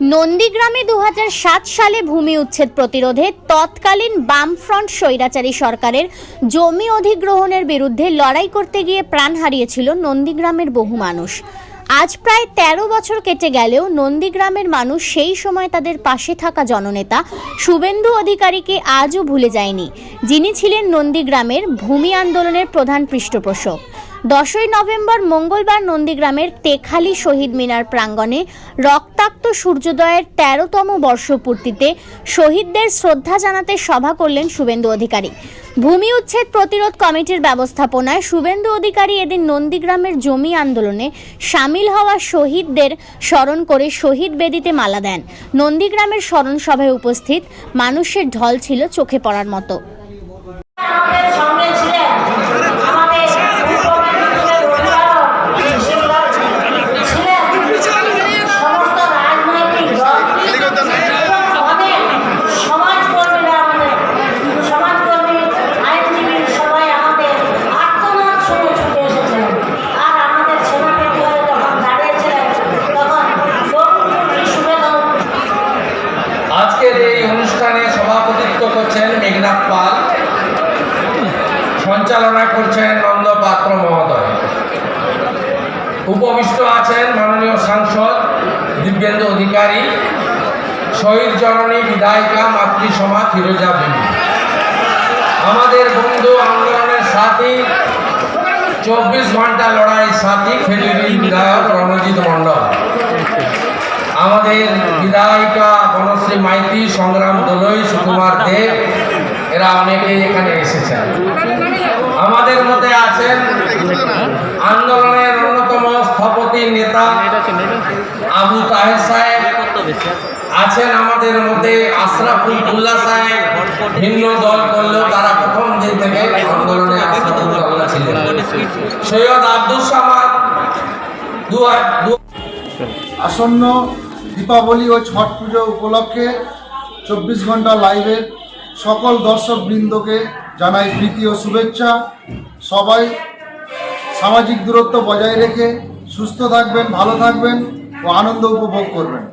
নন্দীগ্রামে দু হাজার সাত সালে ভূমি উচ্ছেদ প্রতিরোধে তৎকালীন বামফ্রন্ট স্বৈরাচারী সরকারের জমি অধিগ্রহণের বিরুদ্ধে লড়াই করতে গিয়ে প্রাণ হারিয়েছিল নন্দীগ্রামের বহু মানুষ। আজ প্রায় ১৩ বছর কেটে গেলেও নন্দীগ্রামের মানুষ সেই সময় তাদের পাশে থাকা জননেতা শুভেন্দু অধিকারীকে আজও ভুলে যায়নি, যিনি ছিলেন নন্দীগ্রামের ভূমি আন্দোলনের প্রধান পৃষ্ঠপোষক। দশই নভেম্বর মঙ্গলবার নন্দীগ্রামের তেখালি শহীদ মিনার প্রাঙ্গণে রক্তাক্ত সূর্যোদয়ের তেরোতম বর্ষপূর্তিতে শহীদদের শ্রদ্ধা জানাতে সভা করলেন শুভেন্দু অধিকারী। ভূমি উচ্ছেদ প্রতিরোধ কমিটির ব্যবস্থাপনায় শুভেন্দু অধিকারী এদিন নন্দীগ্রামের জমি আন্দোলনে সামিল হওয়া শহীদদের স্মরণ করে শহীদ বেদিতে মালা দেন। নন্দীগ্রামের স্মরণ সভায় উপস্থিত মানুষের ঢল ছিল চোখে পড়ার মতো। সঞ্চালনা করছেন নন্দ পাত্র মহোদয়। উপবিষ্ট আছেন মাননীয় সাংসদ দিব্যেন্দু অধিকারী, শহীদ জননী বিধায়িকা মাতৃসভা ফিরোজা বিবি আমাদের বন্ধু আন্দোলনের সাথী, চব্বিশ ঘণ্টা লড়াই সাথী খেলির বিধায়ক রণজিৎ মণ্ডল। আমাদের বিধায়িকা বনশ্রী মাইতি, সংগ্রাম দলই, সুকুমার দেব, এরা অনেকেই এখানে এসেছেন। আমাদের মধ্যে আছেন আন্দোলনের অন্যতম স্থপতি নেতা আবু তাহের সাহেব। আছেন আমাদের মধ্যে আশরাফুল্লাহ সাহেব। ভিন্ন দল করলেও তারা প্রথম দিন থেকে আন্দোলনে আশরাফুল্লাহ ছিলেন। সৈয়দ আব্দুল সামাদ আসন্ন দীপাবলি ও ছট পুজো উপলক্ষে চব্বিশ ঘণ্টা লাইভের সকল দর্শক বৃন্দকে জানাই প্রীতি ও শুভেচ্ছা। সবাই সামাজিক দূরত্ব বজায় রেখে সুস্থ থাকবেন, ভালো থাকবেন ও আনন্দ উপভোগ করবেন।